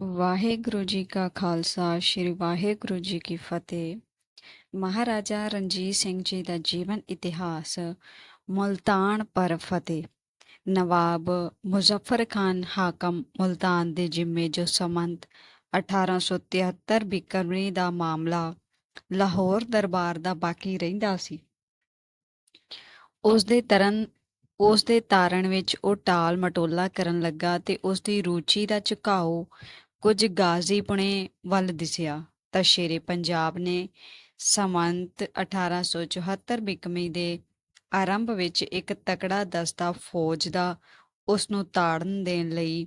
ਵਾਹਿਗੁਰੂ ਜੀ ਕਾ ਖਾਲਸਾ, ਸ੍ਰੀ ਵਾਹਿਗੁਰੂ ਜੀ ਕੀ ਫਤਿਹ। ਮਹਾਰਾਜਾ ਰਣਜੀਤ ਸਿੰਘ ਜੀ ਦਾ ਜੀਵਨ ਇਤਿਹਾਸ ਮੁਲਤਾਨ ਪਰ ਫਤਿਹ। ਨਵਾਬ ਮੁਜ਼ੱਫਰ ਖਾਨ ਹਾਕਮ ਮੁਲਤਾਨ ਦੇ ਜ਼ਿੰਮੇ ਜੋ ਸਮੰਤ 1873 ਬਿਕਰਮੀ ਦਾ ਮਾਮਲਾ ਲਾਹੌਰ ਦਰਬਾਰ ਦਾ ਬਾਕੀ ਰਹਿੰਦਾ ਸੀ। ਉਸ ਦੇ ਤਰਨ ਉਸ ਦੇ ਤਾਰਨ ਵਿੱਚ ਉਹ ਟਾਲ ਮਟੋਲਾ ਕਰਨ ਲੱਗਾ ਤੇ ਉਸ ਦੀ ਰੁਚੀ ਦਾ ਝੁਕਾਓ ਕੁਝ ਗਾਜ਼ੀਪੁਣੇ ਵੱਲ ਦਿਸਿਆ ਤਾਂ ਸ਼ੇਰੇ ਪੰਜਾਬ ਨੇ ਸਮੰਤ 1874 ਬਿਕਮੀ ਦੇ ਆਰੰਭ ਵਿੱਚ ਇੱਕ ਤਕੜਾ ਦਸਤਾ ਫੌਜ ਦਾ ਉਸ ਨੂੰ ਤਾੜਨ ਦੇਣ ਲਈ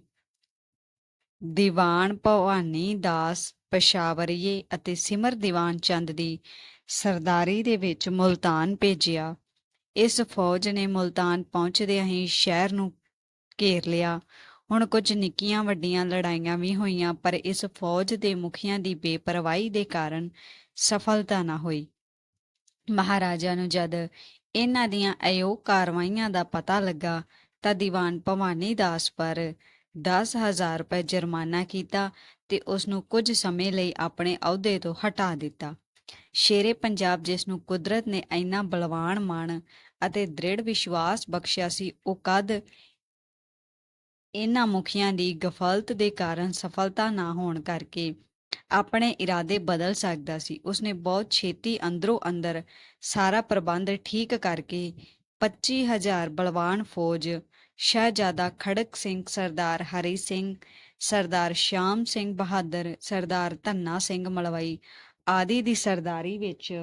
ਦੀਵਾਨ ਭਵਾਨੀ ਦਾਸ ਪਸ਼ਾਵਰੀਏ ਅਤੇ ਸਿਮਰ ਦੀਵਾਨ ਚੰਦ ਦੀ ਸਰਦਾਰੀ ਦੇ ਵਿੱਚ ਮੁਲਤਾਨ ਭੇਜਿਆ। ਇਸ ਫੌਜ ਨੇ ਮੁਲਤਾਨ ਪਹੁੰਚਦਿਆਂ ਹੀ ਸ਼ਹਿਰ ਨੂੰ ਘੇਰ ਲਿਆ। ਹੁਣ ਕੁਝ ਨਿੱਕੀਆਂ ਵੱਡੀਆਂ ਲੜਾਈਆਂ ਵੀ ਹੋਈਆਂ, ਪਰ ਇਸ ਫੌਜ ਦੇ ਮੁਖੀਆਂ ਦੀ ਬੇਪਰਵਾਹੀ ਦੇ ਕਾਰਨ ਸਫਲਤਾ ਨਾ ਹੋਈ। ਮਹਾਰਾਜਾ ਨੂੰ ਜਦ ਇਹਨਾਂ ਦੀਆਂ ਅਯੋਗ ਕਾਰਵਾਈਆਂ ਦਾ ਪਤਾ ਲੱਗਾ ਤਾਂ ਦੀਵਾਨ ਭਵਾਨੀ ਦਾਸ ਪਰ 10000 ਰੁਪਏ ਜੁਰਮਾਨਾ ਕੀਤਾ ਤੇ ਉਸ ਨੂੰ ਕੁਝ ਸਮੇਂ ਲਈ ਆਪਣੇ ਅਹੁਦੇ ਤੋਂ ਹਟਾ ਦਿੱਤਾ। ਸ਼ੇਰੇ ਪੰਜਾਬ ਜਿਸ ਨੂੰ ਕੁਦਰਤ ਨੇ ਇੰਨਾ ਬਲਵਾਨ ਮਨ ਅਤੇ ਦ੍ਰਿੜ ਵਿਸ਼ਵਾਸ ਬਖਸ਼ਿਆ ਸੀ, ਉਹ ਕਦ ਇਹਨਾਂ ਮੁਖੀਆਂ ਦੀ ਗਫਲਤ ਦੇ ਕਾਰਨ ਸਫਲਤਾ ਨਾ ਹੋਣ ਕਰਕੇ ਆਪਣੇ ਇਰਾਦੇ ਬਦਲ ਸਕਦਾ ਸੀ। ਉਸਨੇ ਬਹੁਤ ਛੇਤੀ ਅੰਦਰੋਂ ਅੰਦਰ ਸਾਰਾ ਪ੍ਰਬੰਧ ਠੀਕ ਕਰਕੇ 25000 ਬਲਵਾਨ ਫੌਜ, ਸ਼ਹਿਜ਼ਾਦਾ ਖੜਕ ਸਿੰਘ, ਸਰਦਾਰ ਹਰੀ ਸਿੰਘ, ਸਰਦਾਰ ਸ਼ਾਮ ਸਿੰਘ ਬਹਾਦਰ, ਸਰਦਾਰ ਧੰਨਾ ਸਿੰਘ ਮਲਵਈ ਆਦਿ ਦੀ ਸਰਦਾਰੀ ਵਿੱਚ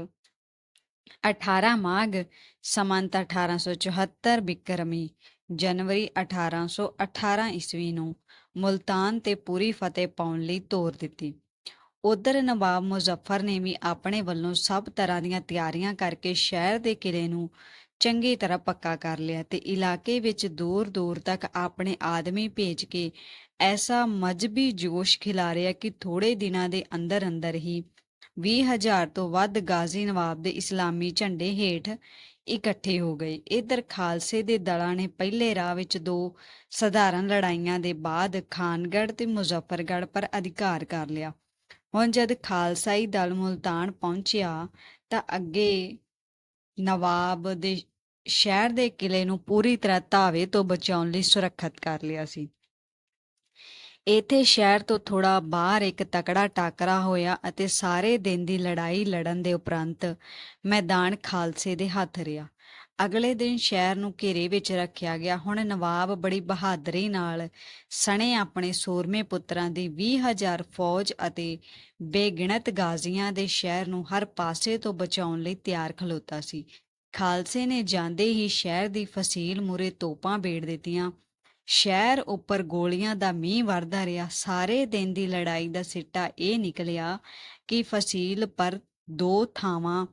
18 ਮਾਘ ਸਮੰਤ 1874 ਬਿਕਰਮੀ ਜਨਵਰੀ 1818 ਈਸਵੀ ਨੂੰ ਮੁਲਤਾਨ ਤੇ ਪੂਰੀ ਫਤਿਹ ਪਾਉਣ ਲਈ ਤੋਰ ਦਿੱਤੀ। ਉਧਰ ਨਵਾਬ ਮੁਜ਼ੱਫਰ ਨੇ ਵੀ ਆਪਣੇ ਵੱਲੋਂ ਸਭ ਤਰ੍ਹਾਂ ਦੀਆਂ ਤਿਆਰੀਆਂ ਕਰਕੇ ਸ਼ਹਿਰ ਦੇ ਕਿਲੇ ਨੂੰ ਚੰਗੀ ਤਰ੍ਹਾਂ ਪੱਕਾ ਕਰ ਲਿਆ ਤੇ ਇਲਾਕੇ ਵਿੱਚ ਦੂਰ ਦੂਰ ਤੱਕ ਆਪਣੇ ਆਦਮੀ ਭੇਜ ਕੇ ਐਸਾ ਮਜਬੀ ਜੋਸ਼ ਖਿਲਾਰਿਆ ਕਿ ਥੋੜੇ ਦਿਨਾਂ ਦੇ ਅੰਦਰ ਅੰਦਰ ਹੀ 20000 ਤੋਂ ਵੱਧ ਗਾਜ਼ੀ ਨਵਾਬ ਦੇ ਇਸਲਾਮੀ ਝੰਡੇ ਹੇਠ ਇਕੱਠੇ ਹੋ ਗਏ। ਇਧਰ ਖਾਲਸੇ ਦੇ ਦਲਾਂ ਨੇ ਪਹਿਲੇ ਰਾਹ ਵਿੱਚ ਦੋ ਸਧਾਰਨ ਲੜਾਈਆਂ ਦੇ ਬਾਅਦ ਖਾਨਗੜ੍ਹ ਤੇ ਮੁਜ਼ੱਫਰਗੜ੍ਹ ਪਰ ਅਧਿਕਾਰ ਕਰ ਲਿਆ। ਹੁਣ ਜਦ ਖਾਲਸਾਈ ਦਲ ਮੁਲਤਾਨ ਪਹੁੰਚਿਆ ਤਾਂ ਅੱਗੇ ਨਵਾਬ ਦੇ ਸ਼ਹਿਰ ਦੇ ਕਿਲੇ ਨੂੰ ਪੂਰੀ ਤਰ੍ਹਾਂ ਧਾਵੇ ਤੋਂ ਬਚਾਉਣ ਲਈ ਸੁਰੱਖਿਅਤ ਕਰ ਲਿਆ ਸੀ। ਇੱਥੇ ਸ਼ਹਿਰ ਤੋਂ ਥੋੜਾ ਬਾਹਰ ਇੱਕ ਤਕੜਾ ਟਾਕਰਾ ਹੋਇਆ ਅਤੇ ਸਾਰੇ ਦਿਨ ਦੀ ਲੜਾਈ ਲੜਨ ਦੇ ਉਪਰੰਤ ਮੈਦਾਨ ਖਾਲਸੇ ਦੇ ਹੱਥ ਰਿਹਾ। ਅਗਲੇ ਦਿਨ ਸ਼ਹਿਰ ਨੂੰ ਘੇਰੇ ਵਿੱਚ ਰੱਖਿਆ ਗਿਆ। ਹੁਣ ਨਵਾਬ ਬੜੀ ਬਹਾਦਰੀ ਨਾਲ ਸਣੇ ਆਪਣੇ ਸੂਰਮੇ ਪੁੱਤਰਾਂ ਦੀ 20000 ਫੌਜ ਅਤੇ ਬੇਗਿਣਤ ਗਾਜ਼ੀਆਂ ਦੇ ਸ਼ਹਿਰ ਨੂੰ ਹਰ ਪਾਸੇ ਤੋਂ ਬਚਾਉਣ ਲਈ ਤਿਆਰ ਖਲੋਤਾ ਸੀ। ਖਾਲਸੇ ਨੇ ਜਾਂਦੇ ਹੀ ਸ਼ਹਿਰ ਦੀ ਫਸੀਲ ਮੁਰੇ ਤੋਪਾਂ ਬੇੜ ਦਿੱਤੀਆਂ। ਸ਼ਹਿਰ ਉੱਪਰ ਗੋਲੀਆਂ ਦਾ ਮੀਂਹ ਵਰਦਾ ਰਿਹਾ। ਸਾਰੇ ਦਿਨ ਦੀ ਲੜਾਈ ਦਾ ਸਿੱਟਾ ਇਹ ਨਿਕਲਿਆ ਕਿ ਫਸੀਲ ਪਰ ਦੋ ਥਾਵਾਂ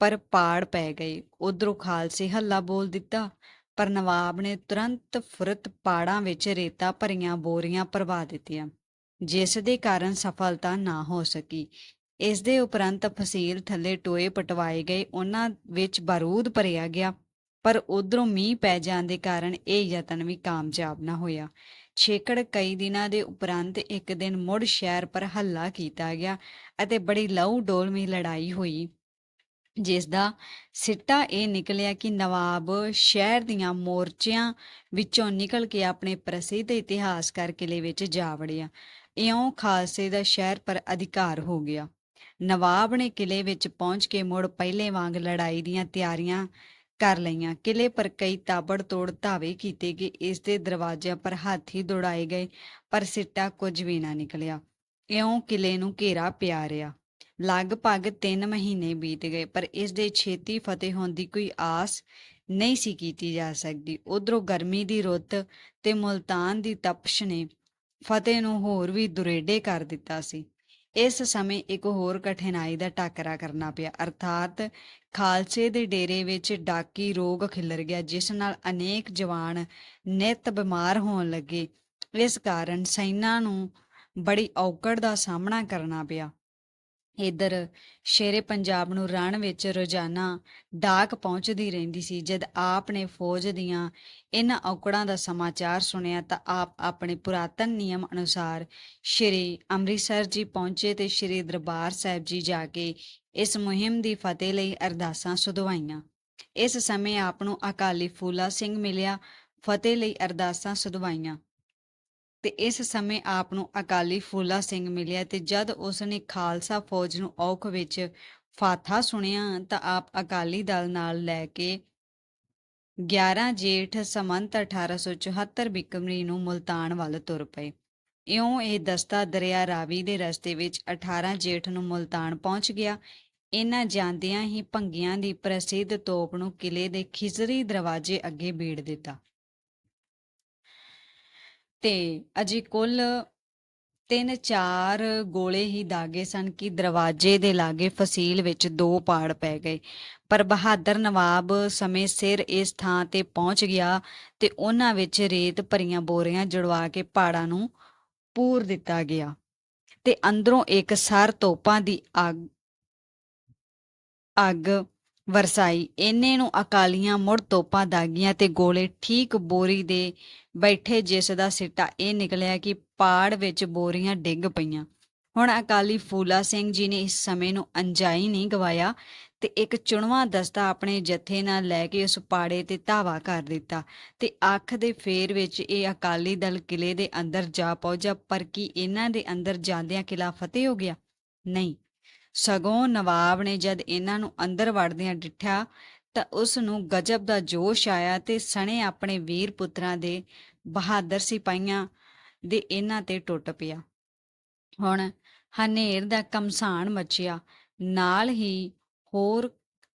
ਪਰ ਪਾੜ ਪੈ ਗਏ ਉਧਰੋਂ ਖਾਲਸੇ ਹੱਲਾ ਬੋਲ ਦਿੱਤਾ, ਪਰ ਨਵਾਬ ਨੇ ਤੁਰੰਤ ਫੁਰਤ ਪਾੜਾਂ ਵਿੱਚ ਰੇਤਾ ਭਰੀਆਂ ਬੋਰੀਆਂ ਭਰਵਾ ਦਿੱਤੀਆਂ, ਜਿਸ ਦੇ ਕਾਰਨ ਸਫਲਤਾ ਨਾ ਹੋ ਸਕੀ। ਇਸ ਦੇ ਉਪਰੰਤ ਫਸੀਲ ਥੱਲੇ ਟੋਏ ਪਟਵਾਏ ਗਏ। ਉਹਨਾਂ ਵਿੱਚ ਬਾਰੂਦ ਭਰਿਆ ਗਿਆ। ਪਰ ਉਧਰੋਂ ਮੀਂਹ ਪੈ ਜਾਣ ਦੇ ਕਾਰਨ ਇਹ ਯਤਨ ਵੀ ਕਾਮਯਾਬ ਨਾ ਹੋਇਆ। ਛੇਕੜ ਕਈ ਦਿਨਾਂ ਦੇ ਉਪਰੰਤ ਇੱਕ ਦਿਨ ਮੁੜ ਸ਼ਹਿਰ ਪਰ ਹੱਲਾ ਕੀਤਾ ਗਿਆ ਅਤੇ ਬੜੀ ਲਹੂ ਡੋਲਵੀਂ ਲੜਾਈ ਹੋਈ, ਜਿਸ ਦਾ ਸਿੱਟਾ ਇਹ ਨਿਕਲਿਆ ਕਿ ਨਵਾਬ ਸ਼ਹਿਰ ਦੀਆਂ ਮੋਰਚਿਆਂ ਵਿੱਚੋਂ ਨਿਕਲ ਕੇ ਆਪਣੇ ਪ੍ਰਸਿੱਧ ਇਤਿਹਾਸਕਾਰ ਕਿਲੇ ਵਿੱਚ ਜਾ ਵੜਿਆ। ਇਉਂ ਖਾਲਸੇ ਦਾ ਸ਼ਹਿਰ ਪਰ ਅਧਿਕਾਰ ਹੋ ਗਿਆ। ਨਵਾਬ ਨੇ ਕਿਲੇ ਵਿੱਚ ਪਹੁੰਚ ਕੇ ਮੁੜ ਪਹਿਲੇ ਵਾਂਗ ਲੜਾਈ ਦੀਆਂ ਤਿਆਰੀਆਂ ਕਰ ਲਈਆਂ। ਕਿਲੇ ਪਰ ਕਈ ਤਾਬੜ ਤੋੜ ਧਾਵੇ ਕੀਤੇ ਗਏ। ਇਸ ਦੇ ਦਰਵਾਜ਼ਿਆਂ ਪਰ ਹਾਥੀ ਦੌੜਾਏ ਗਏ, ਪਰ ਸਿੱਟਾ ਕੁਝ ਵੀ ਨਾ ਨਿਕਲਿਆ। ਇਉਂ ਕਿਲੇ ਨੂੰ ਘੇਰਾ ਪਿਆ ਰਿਹਾ। ਲਗਭਗ 3 ਮਹੀਨੇ ਬੀਤ ਗਏ, ਪਰ ਇਸ ਦੇ ਛੇਤੀ ਫਤਿਹ ਹੋਣ ਦੀ ਕੋਈ ਆਸ ਨਹੀਂ ਸੀ ਕੀਤੀ ਜਾ ਸਕਦੀ। ਉਧਰੋਂ ਗਰਮੀ ਦੀ ਰੁੱਤ ਤੇ ਮੁਲਤਾਨ ਦੀ ਤਪਸ਼ ਨੇ ਫਤਿਹ ਨੂੰ ਹੋਰ ਵੀ ਦੁਰੇਡੇ ਕਰ ਦਿੱਤਾ ਸੀ। ਇਸ ਸਮੇਂ ਇੱਕ ਹੋਰ ਕਠਿਨਾਈ ਦਾ ਟਾਕਰਾ ਕਰਨਾ ਪਿਆ। ਅਰਥਾਤ ਖਾਲਸੇ ਦੇ ਡੇਰੇ ਵਿੱਚ ਡਾਕੀ ਰੋਗ ਖਿਲਰ ਗਿਆ, ਜਿਸ ਨਾਲ ਅਨੇਕ ਜਵਾਨ ਨਿਤ ਬਿਮਾਰ ਹੋਣ ਲੱਗੇ। ਇਸ ਕਾਰਨ ਸੈਨਾ ਨੂੰ ਬੜੀ ਔਕੜ ਦਾ ਸਾਹਮਣਾ ਕਰਨਾ ਪਿਆ। ਇੱਧਰ ਸ਼ੇਰੇ ਪੰਜਾਬ ਨੂੰ ਰਣ ਵਿੱਚ ਰੋਜ਼ਾਨਾ ਡਾਕ ਪਹੁੰਚਦੀ ਰਹਿੰਦੀ ਸੀ। ਜਦ ਆਪ ਨੇ ਫੌਜ ਦੀਆਂ ਇਹਨਾਂ ਔਕੜਾਂ ਦਾ ਸਮਾਚਾਰ ਸੁਣਿਆ ਤਾਂ ਆਪ ਆਪਣੇ ਪੁਰਾਤਨ ਨਿਯਮ ਅਨੁਸਾਰ ਸ਼੍ਰੀ ਅੰਮ੍ਰਿਤਸਰ ਜੀ ਪਹੁੰਚੇ ਤੇ ਸ਼੍ਰੀ ਦਰਬਾਰ ਸਾਹਿਬ ਜੀ ਜਾ ਕੇ ਇਸ ਮੁਹਿੰਮ ਦੀ ਫਤਿਹ ਲਈ ਅਰਦਾਸਾਂ ਸੁਧਵਾਈਆਂ। ਇਸ ਸਮੇਂ ਆਪ ਨੂੰ ਅਕਾਲੀ ਫੂਲਾ ਸਿੰਘ ਮਿਲਿਆ। ਫਤਿਹ ਲਈ ਅਰਦਾਸਾਂ ਸੁਧਵਾਈਆਂ। ਤੇ ਇਸ ਸਮੇਂ ਆਪ ਨੂੰ ਅਕਾਲੀ ਫੂਲਾ ਸਿੰਘ ਮਿਲਿਆ ਤੇ ਜਦ ਉਸ ਨੇ ਖਾਲਸਾ ਫੌਜ ਨੂੰ ਔਖ ਵਿੱਚ ਫਾਥਾ ਸੁਣਿਆ ਤਾਂ ਆਪ ਅਕਾਲੀ ਦਲ ਨਾਲ ਲੈ ਕੇ 11 ਜੇਠ ਸਮੰਤ 1874 ਬਿਕਮਰੀ ਨੂੰ ਮੁਲਤਾਨ ਵੱਲ ਤੁਰ ਪਏ। ਇਉਂ ਇਹ ਦਸਤਾ ਦਰਿਆ ਰਾਵੀ ਦੇ ਰਸਤੇ ਵਿੱਚ 18 ਜੇਠ ਨੂੰ ਮੁਲਤਾਨ ਪਹੁੰਚ ਗਿਆ। ਇਹਨਾਂ ਜਾਂਦਿਆਂ ਹੀ ਭੰਗੀਆਂ ਦੀ ਪ੍ਰਸਿੱਧ ਤੋਪ ਨੂੰ ਕਿਲੇ ਦੇ ਖਿਜ਼ਰੀ ਦਰਵਾਜ਼ੇ ਅੱਗੇ ਬੀੜ ਦਿੱਤਾ। ਤੇ ਅਜੇ ਕੁੱਲ ਤਿੰਨ ਚਾਰ ਗੋਲੇ ਹੀ ਦਾਗੇ ਸਨ ਕਿ ਦਰਵਾਜ਼ੇ ਦੇ ਲਾਗੇ ਫਸੀਲ ਵਿੱਚ ਦੋ ਪਾੜ ਪੈ ਗਏ। ਪਰ ਬਹਾਦਰ ਨਵਾਬ ਸਮੇਂ ਸਿਰ ਇਸ ਥਾਂ ਤੇ ਪਹੁੰਚ ਗਿਆ ਤੇ ਉਹਨਾਂ ਵਿੱਚ ਰੇਤ ਭਰੀਆਂ ਬੋਰੀਆਂ ਜੜਵਾ ਕੇ ਪਾੜਾਂ ਨੂੰ ਪੂਰ ਦਿੱਤਾ ਗਿਆ ਤੇ ਅੰਦਰੋਂ ਇੱਕ ਸਰ ਤੋਪਾਂ ਦੀ ਅੱਗ ਅੱਗ ਵਰਸਾਈ। ਇਹਨੇ ਨੂੰ ਅਕਾਲੀਆਂ ਮੁੜ ਤੋਪਾਂ ਦਾਗੀਆਂ ਤੇ ਗੋਲੇ ਠੀਕ ਬੋਰੀ ਦੇ ਬੈਠੇ ਜਿਸ ਦਾ ਸਿੱਟਾ। ਇਹ ਨਿਕਲਿਆ ਕਿ ਪਾੜ ਵਿੱਚ ਬੋਰੀਆਂ ਡਿੱਗ ਪਈਆਂ। ਹੁਣ ਅਕਾਲੀ ਫੂਲਾ ਸਿੰਘ ਜੀ ਨੇ ਇਸ ਸਮੇਂ ਨੂੰ ਅੰਜਾਈ ਨਹੀਂ ਗਵਾਇਆ ਤੇ ਇੱਕ ਚੁਣਵਾ ਦਸਤਾ ਆਪਣੇ ਜਥੇ ਨਾਲ ਲੈ ਕੇ ਉਸ ਪਾੜੇ ਤੇ ਧਾਵਾ ਕਰ ਦਿੱਤਾ ਤੇ ਅੱਖ ਦੇ ਫੇਰ ਵਿੱਚ ਇਹ ਅਕਾਲੀ ਦਲ ਕਿਲੇ ਦੇ ਅੰਦਰ ਜਾ ਪਹੁੰਚਾ ਪਰ ਕੀ ਇਹਨਾਂ ਦੇ ਅੰਦਰ ਜਾਂਦਿਆਂ ਕਿਲਾ ਫਤਿਹ ਹੋ ਗਿਆ? ਨਹੀਂ। ਸਗੋਂ ਨਵਾਬ ਨੇ ਜਦ ਇਹਨਾਂ ਨੂੰ ਅੰਦਰ ਵੜਦਿਆਂ ਡਿੱਠਿਆ ਤਾਂ ਉਸ ਨੂੰ ਗਜਬ ਦਾ ਜੋਸ਼ ਆਇਆ ਤੇ ਸਣੇ ਆਪਣੇ ਵੀਰ ਪੁੱਤਰਾਂ ਦੇ ਬਹਾਦਰ ਸਿਪਾਹੀਆਂ ਦੇ ਇਹਨਾਂ ਤੇ ਟੁੱਟ ਪਿਆ। ਹੁਣ ਹਨੇਰ ਦਾ ਕਮਸਾਨ ਮਚਿਆ। ਨਾਲ ਹੀ ਹੋਰ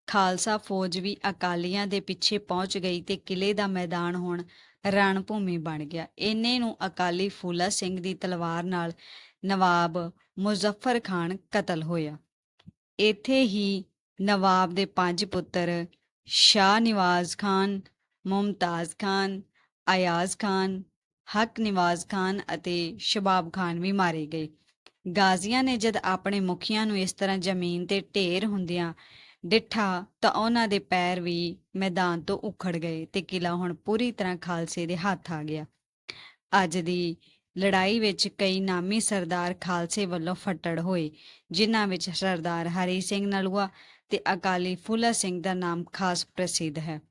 ਖਾਲਸਾ ਫੌਜ ਵੀ ਅਕਾਲੀਆਂ ਦੇ ਪਿੱਛੇ ਪਹੁੰਚ ਗਈ ਤੇ ਕਿਲੇ ਦਾ ਮੈਦਾਨ ਹੁਣ ਰਣ ਭੂਮੀ ਬਣ ਗਿਆ। ਇੰਨੇ ਨੂੰ ਅਕਾਲੀ ਫੂਲਾ ਸਿੰਘ ਦੀ ਤਲਵਾਰ ਨਾਲ ਨਵਾਬ ਮੁਜ਼ੱਫਰ ਖਾਨ ਕਤਲ ਹੋਇਆ। ਇੱਥੇ ਹੀ ਨਵਾਬ ਦੇ ਪੰਜ ਪੁੱਤਰ ਸ਼ਾਹ ਨਿਵਾਜ਼ ਖਾਨ, ਮੁਮਤਾਜ਼ ਖਾਨ, ਅਯਾਜ਼ ਖਾਨ, ਹਕ ਨਿਵਾਜ਼ ਖਾਨ ਅਤੇ ਸ਼ਬਾਬ ਖਾਨ ਵੀ ਮਾਰੇ ਗਏ। ਗਾਜ਼ੀਆਂ ਨੇ ਜਦ ਆਪਣੇ ਮੁਖੀਆਂ ਨੂੰ ਇਸ ਤਰ੍ਹਾਂ ਜ਼ਮੀਨ ਤੇ ਢੇਰ ਹੁੰਦਿਆਂ ਡਿੱਠਾ ਤਾਂ ਉਹਨਾਂ ਦੇ ਪੈਰ ਵੀ ਮੈਦਾਨ ਤੋਂ ਉਖੜ ਗਏ ਤੇ ਕਿਲਾ ਹੁਣ ਪੂਰੀ ਤਰ੍ਹਾਂ ਖਾਲਸੇ ਦੇ ਹੱਥ ਆ ਗਿਆ। ਅੱਜ ਦੀ ਲੜਾਈ ਵਿੱਚ ਕਈ ਨਾਮੀ ਸਰਦਾਰ ਖਾਲਸੇ ਵੱਲੋਂ ਫੱਟੜ ਹੋਏ, ਜਿਨ੍ਹਾਂ ਵਿੱਚ ਸਰਦਾਰ ਹਰੀ ਸਿੰਘ ਨਲੂਆ ਤੇ ਅਕਾਲੀ ਫੂਲਾ ਸਿੰਘ ਦਾ ਨਾਮ ਖਾਸ ਪ੍ਰਸਿੱਧ ਹੈ।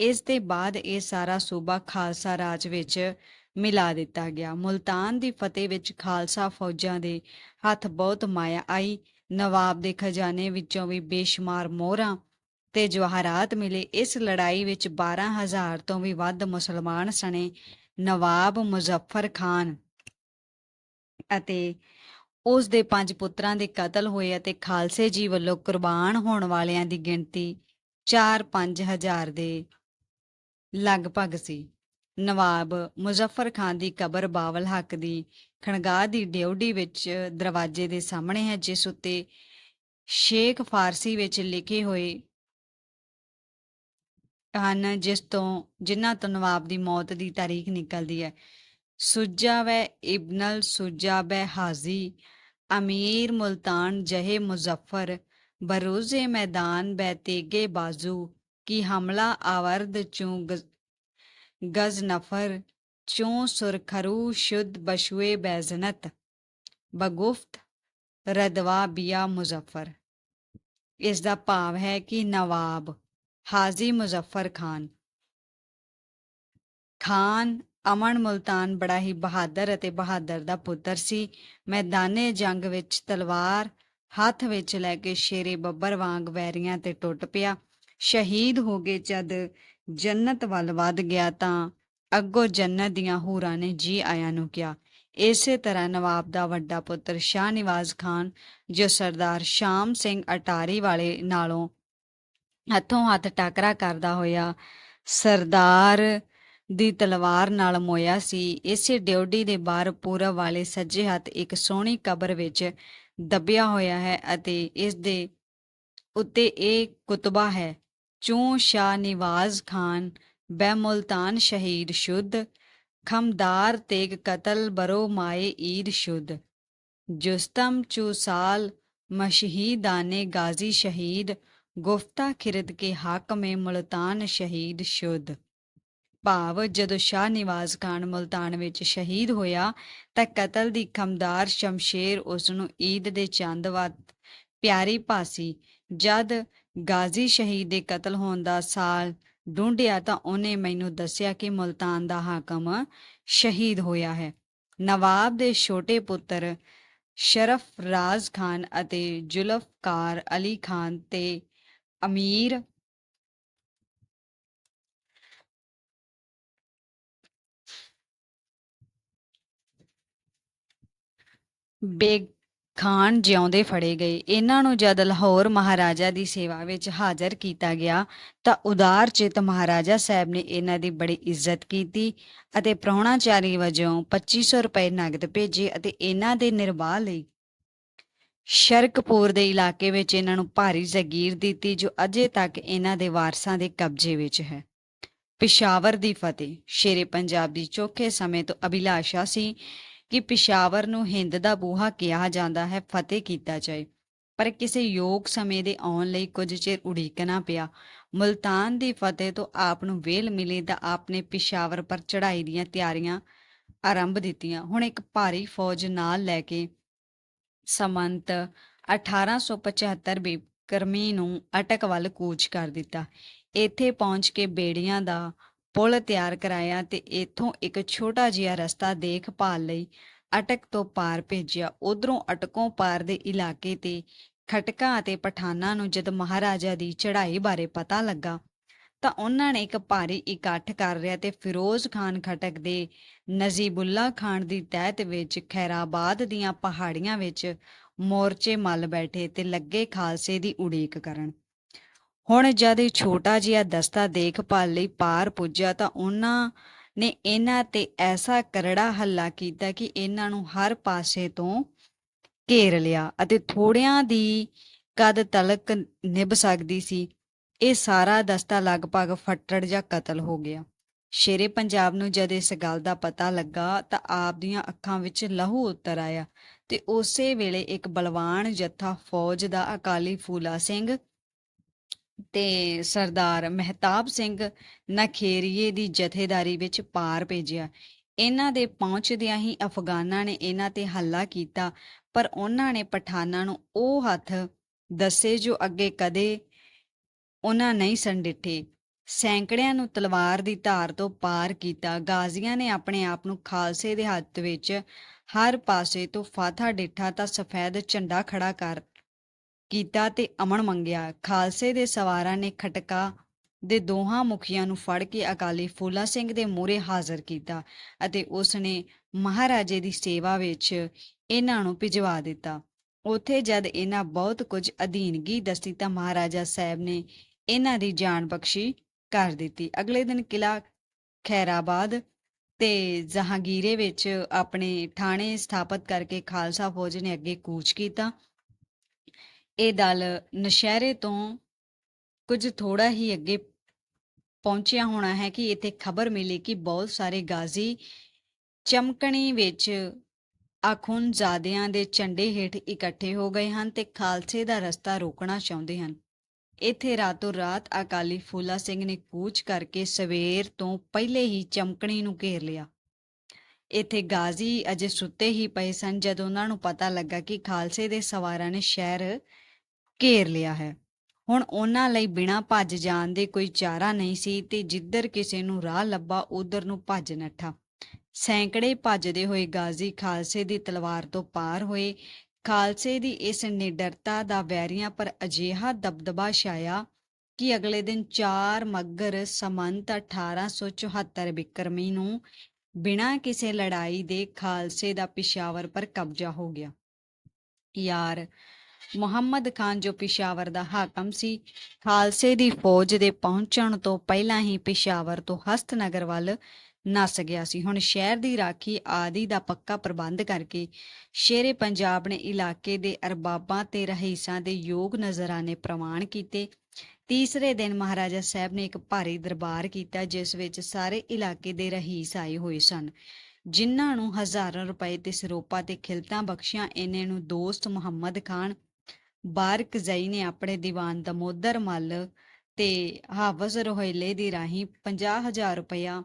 ਇਸ ਦੇ ਬਾਅਦ ਇਹ ਸਾਰਾ ਸੂਬਾ ਖਾਲਸਾ ਰਾਜ ਵਿੱਚ ਮਿਲਾ ਦਿੱਤਾ ਗਿਆ। ਮੁਲਤਾਨ ਦੀ ਫਤਿਹ ਵਿੱਚ ਖਾਲਸਾ ਫੌਜਾਂ ਦੇ ਹੱਥ ਬਹੁਤ ਮਾਇਆ ਆਈ। ਨਵਾਬ ਦੇ ਖਜ਼ਾਨੇ ਵਿੱਚੋਂ ਵੀ ਬੇਸ਼ੁਮਾਰ ਮੋਹਰਾਂ ਤੇ ਜਵਾਹਰਾਤ ਮਿਲੇ। ਇਸ ਲੜਾਈ ਵਿੱਚ 12000 ਤੋਂ ਵੀ ਵੱਧ ਮੁਸਲਮਾਨ ਸਣੇ ਨਵਾਬ ਮੁਜ਼ੱਫਰ ਖਾਨ ਅਤੇ ਉਸ ਦੇ ਪੰਜ ਪੁੱਤਰਾਂ ਦੇ ਕਤਲ ਹੋਏ ਅਤੇ ਖਾਲਸੇ ਜੀ ਵੱਲੋਂ ਕੁਰਬਾਨ ਹੋਣ ਵਾਲਿਆਂ ਦੀ ਗਿਣਤੀ 4-5 ਹਜ਼ਾਰ ਦੇ ਲਗਭਗ ਸੀ। ਨਵਾਬ ਮੁਜ਼ੱਫਰ ਖਾਨ ਦੀ ਕਬਰ ਬਾਵਲ ਹੱਕ ਦੀ ਖਣਗਾਹ ਦੀ ਡਿਉਡੀ ਵਿੱਚ ਦਰਵਾਜ਼ੇ ਦੇ ਸਾਹਮਣੇ ਹੈ, ਜਿਸ ਉੱਤੇ ਸ਼ੇਖ ਫਾਰਸੀ ਵਿੱਚ ਲਿਖੇ ਹੋਏ ਹਨ, ਜਿਸ ਤੋਂ, ਜਿਨ੍ਹਾਂ ਤੋਂ ਨਵਾਬ ਦੀ ਮੌਤ ਦੀ ਤਾਰੀਖ ਨਿਕਲਦੀ ਹੈ। ਸੁਜਾ ਵੈ ਇਬਨਲ, ਸੁਜਾ ਬੈ ਹਾਜ਼ੀ, ਅਮੀਰ ਮੁਲਤਾਨ ਜਹੇ ਮੁਜ਼ੱਫਰ, ਬਰੂਜ਼ੇ ਮੈਦਾਨ ਬੈ ਬਾਜ਼ੂ, ਕੀ ਹਮਲਾ ਆਵਰਦ ਚੂੰ ਗਜ਼- ਨਫਰ, ਚੂੰ ਸੁਰਖਰੂ ਸ਼ੁੱਧ ਬਸ਼ੂਏ ਬੈਜ਼ਨਤ ਬਗੁਫਤ ਰਦਵਾ ਬਿਆ ਮੁਜ਼ੱਫਰ। ਇਸ ਦਾ ਭਾਵ ਹੈ ਕਿ ਨਵਾਬ ਹਾਜ਼ੀ ਮੁਜ਼ੱਫਰ ਖਾਨ। ਖਾਨ ਅਮਨ ਮੁਲਤਾਨ ਬੜਾ ਹੀ ਬਹਾਦਰ ਅਤੇ ਬਹਾਦਰ ਦਾ ਪੁੱਤਰ ਸੀ। ਮੈਦਾਨੇ ਜੰਗ ਵਿੱਚ ਤਲਵਾਰ ਹੱਥ ਵਿੱਚ ਲੈ ਕੇ ਸ਼ੇਰੇ ਬੱਬਰ ਵਾਂਗ ਵੈਰੀਆਂ ਤੇ ਟੁੱਟ ਪਿਆ। ਸ਼ਹੀਦ ਹੋ ਗਏ ਜਦ ਜੰਨਤ ਵੱਲ ਵੱਧ ਗਿਆ ਤਾਂ ਅੱਗੋਂ ਜੰਨਤ ਦੀਆਂ ਹੂਰਾਂ ਨੇ ਜੀ ਆਇਆਂ ਨੂੰ ਕਿਹਾ। ਇਸੇ ਤਰ੍ਹਾਂ ਨਵਾਬ ਦਾ ਵੱਡਾ ਪੁੱਤਰ ਸ਼ਾਹ ਨਿਵਾਜ਼ ਖਾਨ, ਜੋ ਸਰਦਾਰ ਸ਼ਾਮ ਸਿੰਘ ਅਟਾਰੀ ਵਾਲੇ ਨਾਲੋਂ ਹੱਥੋਂ ਹੱਥ ਟਾਕਰਾ ਕਰਦਾ ਹੋਇਆ ਸਰਦਾਰ ਦੀ ਤਲਵਾਰ ਨਾਲ ਮੋਇਆ ਸੀ। ਇਸੇ ਡਿਉਡੀ ਦੇ ਬਾਹਰ ਪੂਰਬ ਵਾਲੇ ਸੱਜੇ ਹੱਥ ਇੱਕ ਸੋਹਣੀ ਕਬਰ ਵਿੱਚ ਦੱਬਿਆ ਹੋਇਆ ਹੈ ਅਤੇ ਇਸ ਦੇ ਉੱਤੇ ਇਹ ਕੁਤਬਾ ਹੈ, ਚੂੰ ਸ਼ਾਹ ਨਿਵਾਜ਼ ਖਾਨ ਬੈ ਮੁਲਤਾਨ ਸ਼ਹੀਦ ਸ਼ੁੱਧ, ਖਮਦਾਰ ਤੇਗ ਕਤਲ ਬਰੋ ਮਾਏ ਈਦ ਸ਼ੁੱਧ, ਜੁਸਤਮ ਚੂਸਾਲ ਮਸ਼ਹੀਦਾਨੇ ਗਾਜ਼ੀ ਸ਼ਹੀਦ, ਗੁਫਤਾ ਖਿਰਦ ਕੇ ਹੱਕ ਮੇ ਮੁਲਤਾਨ ਸ਼ਹੀਦ ਸ਼ੁੱਧ। ਭਾਵ ਜਦੋਂ ਸ਼ਾਹ ਨਿਵਾਜ਼ ਖਾਨ ਮੁਲਤਾਨ ਵਿੱਚ ਸ਼ਹੀਦ ਹੋਇਆ ਤਾਂ ਕਤਲ ਦੀ ਖਮਦਾਰ ਸ਼ਮਸ਼ੇਰ ਉਸ ਨੂੰ ਈਦ ਦੇ ਚੰਦ ਵਤ, ਪਿਆਰੀ ਭਾਸੀ, ਜਦ ਗਾਜ਼ੀ ਸ਼ਹੀਦ ਦੇ ਕਤਲ ਹੋਣ ਦਾ ਸਾਲ ਢੂੰਡਿਆ ਤਾਂ ਉਹਨੇ ਮੈਨੂੰ ਦੱਸਿਆ ਕਿ ਮੁਲਤਾਨ ਦਾ ਹਾਕਮ ਸ਼ਹੀਦ ਹੋਇਆ ਹੈ। ਨਵਾਬ ਦੇ ਛੋਟੇ ਪੁੱਤਰ ਸ਼ਰਫ ਰਾਜ਼ ਖਾਨ ਅਤੇ ਜ਼ੁਲਫਕਾਰ ਅਲੀ ਖਾਨ ਤੇ ਅਮੀਰ ਬੇਗ ਖਾਨ ਜਿਉਂਦੇ ਫੜੇ ਗਏ। ਇਹਨਾਂ ਨੂੰ ਜਦ ਲਾਹੌਰ ਮਹਾਰਾਜਾ ਦੀ ਸੇਵਾ ਵਿੱਚ ਹਾਜ਼ਰ ਕੀਤਾ ਗਿਆ, ਤਾਂ ਉਦਾਰ ਚਿਤ ਮਹਾਰਾਜਾ ਸਾਹਿਬ ਨੇ ਇਹਨਾਂ ਦੀ ਬੜੀ ਇੱਜ਼ਤ ਕੀਤੀ ਅਤੇ ਪ੍ਰਾਹੁਣਾਚਾਰੀ ਵਜੋਂ 2500 ਰੁਪਏ ਨਗਦ ਭੇਜੇ ਅਤੇ ਇਹਨਾਂ ਦੇ ਨਿਰਵਾਹ ਲਈ ਸ਼ਰਕਪੁਰ ਦੇ ਇਲਾਕੇ ਵਿੱਚ ਇਹਨਾਂ ਨੂੰ ਭਾਰੀ ਜ਼ਗੀਰ ਦਿੱਤੀ, ਜੋ ਅਜੇ ਤੱਕ ਇਹਨਾਂ ਦੇ ਵਾਰਸਾਂ ਦੇ ਕਬਜ਼ੇ ਵਿੱਚ ਹੈ। ਪਿਸ਼ਾਵਰ ਦੀ ਫਤਿਹ। ਸ਼ੇਰੇ ਪੰਜਾਬ ਦੀ ਚੋਖੇ ਸਮੇਂ ਤੋਂ ਅਭਿਲਾਸ਼ਾ ਸੀ। ਕਿ ਪਿਸ਼ਾਵਰ ਨੂੰ ਹਿੰਦ ਦਾ ਬੂਹਾ ਕਿਹਾ ਜਾਂਦਾ ਹੈ, ਫਤਿਹ ਕੀਤਾ ਜਾਏ। ਪਰ ਕਿਸੇ ਯੋਗ ਸਮੇਂ ਦੇ ਆਉਣ ਲਈ ਕੁਝ ਚਿਰ ਉਡੀਕਣਾ ਪਿਆ। ਮੁਲਤਾਨ ਦੀ ਫਤਿਹ ਤੋਂ ਆਪ ਨੂੰ ਵੇਲ ਮਿਲੀ ਤਾਂ ਆਪਨੇ ਪਿਸ਼ਾਵਰ ਪਰ ਚੜ੍ਹਾਈ ਦੀਆਂ ਤਿਆਰੀਆਂ ਆਰੰਭ ਦਿੱਤੀਆਂ। ਹੁਣ ਇੱਕ ਭਾਰੀ ਫੌਜ ਨਾਲ ਲੈ ਕੇ ਸਮੰਤ 1875 ਬੇਕਰਮੀ ਨੂੰ ਅਟਕ ਵੱਲ ਕੂਚ ਕਰ ਦਿੱਤਾ। ਇੱਥੇ ਪਹੁੰਚ ਕੇ ਬੇੜੀਆਂ ਦਾ ਪੁਲ ਤਿਆਰ ਕਰਾਇਆ ਤੇ ਇੱਥੋਂ ਇੱਕ ਛੋਟਾ ਜਿਹਾ ਰਸਤਾ ਦੇਖਭਾਲ ਲਈ ਅਟਕ ਤੋਂ ਪਾਰ ਭੇਜਿਆ। ਉਧਰੋਂ ਅਟਕੋਂ ਪਾਰ ਦੇ ਇਲਾਕੇ ਤੇ ਖਟਕਾਂ ਅਤੇ ਪਠਾਨਾਂ ਨੂੰ ਜਦ ਮਹਾਰਾਜਾ ਦੀ ਚੜ੍ਹਾਈ ਬਾਰੇ ਪਤਾ ਲੱਗਾ ਤਾਂ ਉਹਨਾਂ ਨੇ ਇੱਕ ਭਾਰੀ ਇਕੱਠ ਕਰ ਰਿਹਾ ਤੇ ਫਿਰੋਜ਼ ਖਾਨ ਖਟਕ ਦੇ ਨਜ਼ੀਬੁੱਲਾ ਖਾਨ ਦੀ ਤਹਿਤ ਵਿੱਚ ਖੈਰਾਬਾਦ ਦੀਆਂ ਪਹਾੜੀਆਂ ਵਿੱਚ ਮੋਰਚੇ ਮੱਲ ਬੈਠੇ ਤੇ ਲੱਗੇ ਖਾਲਸੇ ਦੀ ਉਡੀਕ ਕਰਨ। ਹੁਣ ਜਦ ਇਹ ਛੋਟਾ ਜਿਹਾ ਦਸਤਾ ਦੇਖਭਾਲ ਲਈ ਪਾਰ ਪੁੱਜਿਆ ਤਾਂ ਉਹਨਾਂ ਨੇ ਇਹਨਾਂ ਤੇ ਐਸਾ ਕਰੜਾ ਹੱਲਾ ਕੀਤਾ ਕਿ ਇਹਨਾਂ ਨੂੰ ਹਰ ਪਾਸੇ ਤੋਂ ਘੇਰ ਲਿਆ ਅਤੇ ਥੋੜਿਆਂ ਦੀ ਕਦ ਤਲਕ ਨਿਭ ਸਕਦੀ ਸੀ, ਇਹ ਸਾਰਾ ਦਸਤਾ ਲਗਭਗ ਫੱਟੜ ਜਾਂ ਕਤਲ ਹੋ ਗਿਆ। ਸ਼ੇਰੇ ਪੰਜਾਬ ਨੂੰ ਜਦ ਇਸ ਗੱਲ ਦਾ ਪਤਾ ਲੱਗਾ ਤਾਂ ਆਪ ਦੀਆਂ ਅੱਖਾਂ ਵਿੱਚ ਲਹੂ ਉਤਰ ਆਇਆ ਤੇ ਉਸੇ ਵੇਲੇ ਇੱਕ ਬਲਵਾਨ ਜੱਥਾ ਫੌਜ ਦਾ ਅਕਾਲੀ ਫੂਲਾ ਸਿੰਘ ਤੇ ਸਰਦਾਰ ਮਹਿਤਾਬ ਸਿੰਘ ਨਖੇਰੀਏ ਦੀ ਜਥੇਦਾਰੀ ਵਿੱਚ ਪਾਰ ਭੇਜਿਆ। ਇਹਨਾਂ ਦੇ ਪਹੁੰਚਦਿਆਂ ਹੀ ਅਫਗਾਨਾਂ ਨੇ ਇਹਨਾਂ ਤੇ ਹੱਲਾ ਕੀਤਾ, ਪਰ ਉਹਨਾਂ ਨੇ ਪਠਾਨਾਂ ਨੂੰ ਉਹ ਹੱਥ ਦੱਸੇ ਜੋ ਅੱਗੇ ਕਦੇ ਉਹਨਾਂ ਨਹੀਂ ਸਨ ਡਿੱਠੇ। ਸੈਂਕੜਿਆਂ ਨੂੰ ਤਲਵਾਰ ਦੀ ਧਾਰ ਤੋਂ ਪਾਰ ਕੀਤਾ। ਗਾਜ਼ੀਆਂ ਨੇ ਆਪਣੇ ਆਪ ਨੂੰ ਖਾਲਸੇ ਦੇ ਹੱਥ ਵਿੱਚ ਹਰ ਪਾਸੇ ਤੋਂ ਫਾਥਾ ਡਿੱਠਾ ਤਾਂ ਸਫੈਦ ਝੰਡਾ ਖੜਾ ਕਰ ਕੀਤਾ ਤੇ ਅਮਨ ਮੰਗਿਆ। ਖਾਲਸੇ ਦੇ ਸਵਾਰਾਂ ਨੇ ਖਟਕਾ ਦੇ ਦੋਹਾਂ ਮੁਖੀਆਂ ਨੂੰ ਫੜ ਕੇ ਅਕਾਲੀ ਫੂਲਾ ਸਿੰਘ ਦੇ ਮੂਹਰੇ ਹਾਜ਼ਰ ਕੀਤਾ ਅਤੇ ਉਸ ਨੇ ਮਹਾਰਾਜੇ ਦੀ ਸੇਵਾ ਵਿੱਚ ਇਹਨਾਂ ਨੂੰ ਭਿਜਵਾ ਦਿੱਤਾ। ਉੱਥੇ ਜਦ ਇਹਨਾਂ ਬਹੁਤ ਕੁਝ ਅਧੀਨਗੀ ਦੱਸੀ ਤਾਂ ਮਹਾਰਾਜਾ ਸਾਹਿਬ ਨੇ ਇਹਨਾਂ ਦੀ ਜਾਨ ਬਖਸ਼ੀ ਕਰ ਦਿੱਤੀ। ਅਗਲੇ ਦਿਨ ਕਿਲਾ ਖੈਰਾਬਾਦ ਤੇ ਜਹਾਂਗੀਰੇ ਵਿੱਚ ਆਪਣੇ ਥਾਣੇ ਸਥਾਪਿਤ ਕਰਕੇ ਖਾਲਸਾ ਫੌਜ ਨੇ ਅੱਗੇ ਕੂਚ ਕੀਤਾ। ਇਹ ਦਲ ਨਸ਼ਹਿਰੇ ਤੋਂ ਕੁਝ ਥੋੜਾ ਹੀ ਅੱਗੇ ਪਹੁੰਚਿਆ ਹੋਣਾ ਹੈ ਕਿ ਇੱਥੇ ਖਬਰ ਮਿਲੀ ਕਿ ਬਹੁਤ ਸਾਰੇ ਗਾਜ਼ੀ ਚਮਕਣੀ ਵਿੱਚ ਆਖੁੰਜ਼ਾਦਿਆਂ ਦੇ ਝੰਡੇ ਹੇਠ ਇਕੱਠੇ ਹੋ ਗਏ ਹਨ ਤੇ ਖਾਲਸੇ ਦਾ ਰਸਤਾ ਰੋਕਣਾ ਚਾਹੁੰਦੇ ਹਨ। ਇੱਥੇ ਰਾਤੋਂ ਰਾਤ ਅਕਾਲੀ ਫੂਲਾ ਸਿੰਘ ਨੇ ਕੂਚ ਕਰਕੇ ਸਵੇਰ ਤੋਂ ਪਹਿਲੇ ਹੀ ਚਮਕਣੀ ਨੂੰ ਘੇਰ ਲਿਆ। ਇੱਥੇ ਗਾਜ਼ੀ ਅਜੇ ਸੁੱਤੇ ਹੀ ਪਏ ਸਨ, ਜਦੋਂ ਉਹਨਾਂ ਨੂੰ ਪਤਾ ਲੱਗਾ ਕਿ ਖਾਲਸੇ ਦੇ ਸਵਾਰਾਂ ਨੇ ਸ਼ਹਿਰ ਘੇਰ ਲਿਆ ਹੈ। ਹੁਣ ਉਹਨਾਂ ਲਈ ਬਿਨਾਂ ਭੱਜ ਜਾਣ ਦੇ ਕੋਈ ਚਾਰਾ ਨਹੀਂ ਸੀ ਤੇ ਜਿੱਧਰ ਕਿਸੇ ਨੂੰ ਰਾਹ ਲੱਭਾ, ਉਧਰ ਨੂੰ ਭੱਜ ਨੱਠਾ। ਸੈਂਕੜੇ ਭੱਜਦੇ ਹੋਏ ਗਾਜ਼ੀ ਖਾਲਸੇ ਦੀ ਤਲਵਾਰ ਤੋਂ ਪਾਰ ਹੋਏ। ਖਾਲਸੇ ਦੀ ਇਸ ਨਿਡਰਤਾ ਦਾ ਵੈਰੀਆਂ ਪਰ ਅਜਿਹਾ ਦਬਦਬਾ ਛਾਇਆ ਕਿ ਅਗਲੇ ਦਿਨ 4 ਮੱਗਰ ਸਮੰਤ 1874 ਬਿਕਰਮੀ ਨੂੰ ਬਿਨਾਂ ਕਿਸੇ ਲੜਾਈ ਦੇ ਖਾਲਸੇ ਦਾ ਪਿਸ਼ਾਵਰ ਪਰ ਕਬਜ਼ਾ ਹੋ ਗਿਆ। ਯਾਰ ਮੁਹੰਮਦ ਖਾਨ ਜੋ ਪਿਸ਼ਾਵਰ ਦਾ ਹਾਕਮ ਸੀ, ਖਾਲਸੇ ਦੀ ਫੌਜ ਦੇ ਪਹੁੰਚਣ ਤੋਂ ਪਹਿਲਾਂ ਹੀ ਪਿਸ਼ਾਵਰ ਤੋਂ ਹਸਤਨਗਰ ਵੱਲ ਨਸ ਗਿਆ ਸੀ। ਹੁਣ ਸ਼ਹਿਰ ਦੀ ਰਾਖੀ ਆਦਿ ਦਾ ਪੱਕਾ ਪ੍ਰਬੰਧ ਕਰਕੇ ਸ਼ੇਰੇ ਪੰਜਾਬ ਨੇ ਇਲਾਕੇ ਦੇ ਅਰਬਾਬਾਂ ਤੇ ਰਹੀਸਾਂ ਦੇ ਯੋਗ ਨਜ਼ਰਾਨੇ ਪ੍ਰਮਾਣ ਕੀਤੇ। ਤੀਸਰੇ ਦਿਨ ਮਹਾਰਾਜਾ ਸਾਹਿਬ ਨੇ ਇੱਕ ਭਾਰੀ ਦਰਬਾਰ ਕੀਤਾ, ਜਿਸ ਵਿੱਚ ਸਾਰੇ ਇਲਾਕੇ ਦੇ ਰਹੀਸ ਆਏ ਹੋਏ ਸਨ। ਜਿਨ੍ਹਾਂ ਨੂੰ ਹਜ਼ਾਰਾਂ ਰੁਪਏ ਤੇ ਸਰੋਪਾ ਤੇ ਖਿਲਤਾਂ ਬਖਸ਼ੀਆਂ, ਇਹਨੇ ਨੂੰ ਦੋਸਤ ਮੁਹੰਮਦ ਖਾਨ ਬਾਰਕਜ਼ਈ ਨੇ ਆਪਣੇ ਦੀਵਾਨ ਦਮੋਦਰ ਮੱਲ ਤੇ ਹਾਫਜ਼ ਰੋਹਿਲੇ ਦੀ ਰਾਹੀਂ 50000 ਰੁਪਇਆ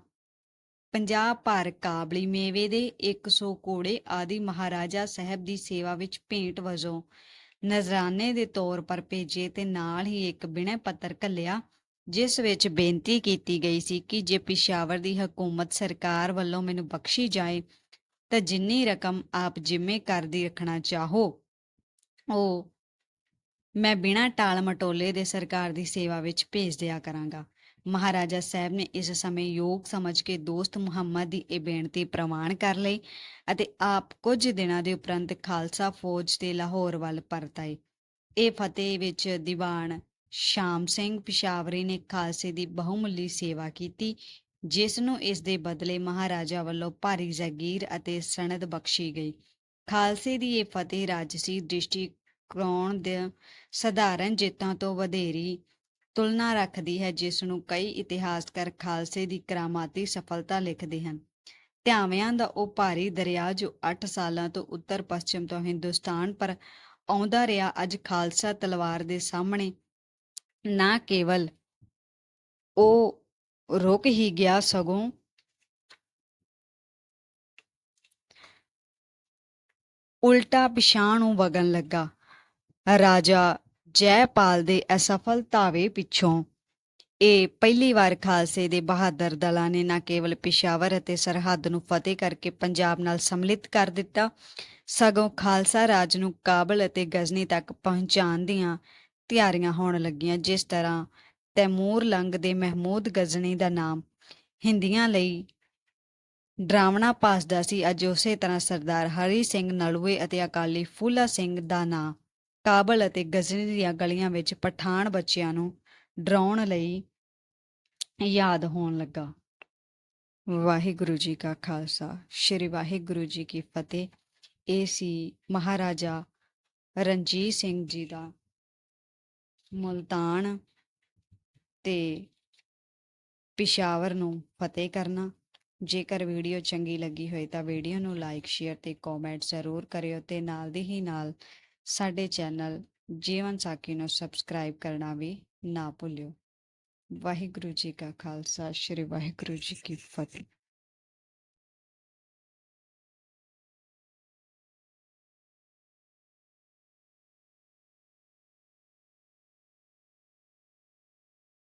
50 ਭਰ ਕਾਬਲੀ ਮੇਵੇ ਦੇ 100 ਕੋੜੇ ਆਦਿ ਮਹਾਰਾਜਾ ਸਾਹਿਬ ਦੀ ਸੇਵਾ ਵਿੱਚ ਭੇਂਟ ਵਜੋਂ ਨਜ਼ਰਾਨੇ ਦੇ ਤੌਰ ਪਰ ਭੇਜੇ ਤੇ ਨਾਲ ਹੀ ਇੱਕ ਬਿਨੈ ਪੱਤਰ ਘੱਲਿਆ, ਜਿਸ ਵਿੱਚ ਬੇਨਤੀ ਕੀਤੀ ਗਈ ਸੀ ਕਿ ਜੇ ਪਿਸ਼ਾਵਰ ਦੀ ਹਕੂਮਤ ਸਰਕਾਰ ਵੱਲੋਂ ਮੈਨੂੰ ਬਖਸ਼ੀ ਜਾਏ, ਤਾਂ ਜਿੰਨੀ ਰਕਮ ਆਪ ਜਿੰਮੇ ਕਰਦੀ ਰੱਖਣਾ ਚਾਹੋ। ਉਹ ਮੈਂ ਬਿਨਾਂ ਟਾਲ ਮਟੋਲੇ ਦੇ ਸਰਕਾਰ ਦੀ ਸੇਵਾ ਵਿੱਚ ਭੇਜ ਦਿਆ ਕਰਾਂਗਾ। ਮਹਾਰਾਜਾ ਸਾਹਿਬ ਨੇ ਇਸ ਸਮੇਂ ਯੋਗ ਸਮਝ ਕੇ ਦੋਸਤ ਮੁਹੰਮਦ ਦੀ ਇਹ ਬੇਨਤੀ ਪ੍ਰਵਾਨ ਕਰ ਲਈ ਅਤੇ ਆਪ ਕੁਝ ਦਿਨਾਂ ਦੇ ਉਪਰੰਤ ਖਾਲਸਾ ਫੌਜ ਤੇ ਲਾਹੌਰ ਵੱਲ ਪਰਤ ਆਏ ਇਹ ਫਤਿਹ ਵਿੱਚ ਦੀਵਾਨ ਸ਼ਾਮ ਸਿੰਘ ਪਿਸ਼ਾਵਰੀ ਨੇ ਖਾਲਸੇ ਦੀ ਬਹੁਮੁੱਲੀ ਸੇਵਾ ਕੀਤੀ, ਜਿਸ ਨੂੰ ਇਸ ਦੇ ਬਦਲੇ ਮਹਾਰਾਜਾ ਵੱਲੋਂ ਭਾਰੀ ਜਾਗੀਰ ਅਤੇ ਸਨਦ ਬਖਸ਼ੀ ਗਈ। ਖਾਲਸੇ ਦੀ ਇਹ ਫਤਿਹ ਰਾਜਸੀ ਦ੍ਰਿਸ਼ਟੀ ਕਰਾਉਣ ਦੇ ਸਧਾਰਨ ਜੇਤਾਂ ਤੋਂ ਵਧੇਰੀ ਤੁਲਨਾ ਰੱਖਦੀ ਹੈ, ਜਿਸ ਨੂੰ ਕਈ ਇਤਿਹਾਸਕਾਰ ਖਾਲਸੇ ਦੀ ਕਰਾਮਾਤੀ ਸਫਲਤਾ ਲਿਖਦੇ ਹਨ। ਧਿਆਵਿਆਂ ਦਾ ਉਹ ਭਾਰੀ ਦਰਿਆ ਜੋ 8 ਸਾਲਾਂ ਤੋਂ ਉੱਤਰ ਪੱਛਮ ਤੋਂ ਹਿੰਦੁਸਤਾਨ ਪਰ ਆਉਂਦਾ ਰਿਹਾ, ਅੱਜ ਖਾਲਸਾ ਤਲਵਾਰ ਦੇ ਸਾਹਮਣੇ ਨਾ ਕੇਵਲ ਉਹ ਰੁਕ ਹੀ ਗਿਆ ਸਗੋਂ ਉਲਟਾ ਪਿਛਾਂ ਨੂੰ ਵਗਣ ਲੱਗਾ। ਰਾਜਾ ਜੈਪਾਲ ਦੇ ਅਸਫਲ ਧਾਵੇ ਪਿੱਛੋਂ ਇਹ ਪਹਿਲੀ ਵਾਰ ਖਾਲਸੇ ਦੇ ਬਹਾਦਰ ਦਲਾਂ ਨੇ ਨਾ ਕੇਵਲ ਪਿਸ਼ਾਵਰ ਅਤੇ ਸਰਹੱਦ ਨੂੰ ਫਤਿਹ ਕਰਕੇ ਪੰਜਾਬ ਨਾਲ ਸਮਲਿਤ ਕਰ ਦਿੱਤਾ, ਸਗੋਂ ਖਾਲਸਾ ਰਾਜ ਨੂੰ ਕਾਬਲ ਅਤੇ ਗਜ਼ਨੀ ਤੱਕ ਪਹੁੰਚਾਉਣ ਦੀਆਂ ਤਿਆਰੀਆਂ ਹੋਣ ਲੱਗੀਆਂ, ਜਿਸ ਤਰ੍ਹਾਂ ਤੈਮੂਰ ਲੰਗ ਦੇ ਮਹਿਮੂਦ ਗਜ਼ਨੀ ਦਾ ਨਾਮ। ਹਿੰਦੀਆਂ ਲਈ ਡਰਾਵਣਾ ਪਾਸਦਾ ਸੀ, ਅੱਜ ਉਸੇ ਤਰ੍ਹਾਂ ਸਰਦਾਰ ਹਰੀ ਸਿੰਘ ਨਲੂਏ ਅਤੇ ਅਕਾਲੀ ਫੂਲਾ ਸਿੰਘ ਦਾ ਨਾਂ। ਕਾਬਲ ਅਤੇ ਗਜ਼ਨੀ ਦੀਆਂ ਗਲੀਆਂ ਵਿੱਚ ਪਠਾਨ ਬੱਚਿਆਂ ਨੂੰ ਡਰਾਉਣ ਲਈ ਯਾਦ ਹੋਣ ਲੱਗਾ। ਵਾਹਿਗੁਰੂ ਜੀ ਕਾ ਖਾਲਸਾ। ਸ੍ਰੀ ਵਾਹਿਗੁਰੂ ਜੀ ਕੀ ਫਤਿਹ। ਇਹ ਸੀ ਮਹਾਰਾਜਾ ਰਣਜੀਤ ਸਿੰਘ ਜੀ ਦਾ ਮੁਲਤਾਨ ਤੇ ਪਿਸ਼ਾਵਰ ਨੂੰ ਫਤਿਹ ਕਰਨਾ। ਜੇਕਰ ਵੀਡੀਓ ਚੰਗੀ ਲੱਗੀ ਹੋਏ ਤਾਂ ਵੀਡੀਓ ਨੂੰ ਲਾਈਕ, ਸ਼ੇਅਰ ਤੇ ਕਮੈਂਟ ਜ਼ਰੂਰ ਕਰਿਓ ਤੇ ਨਾਲ ਦੀ ਹੀ ਨਾਲ ਸਾਡੇ ਚੈਨਲ ਜੀਵਨ ਸਾਖੀ ਨੂੰ ਸਬਸਕ੍ਰਾਈਬ ਕਰਨਾ ਵੀ ਨਾ ਭੁੱਲਿਓ। ਵਾਹਿਗੁਰੂ ਜੀ ਕਾ ਖਾਲਸਾ, ਸ੍ਰੀ ਵਾਹਿਗੁਰੂ ਜੀ ਕੀ ਫਤਿਹ।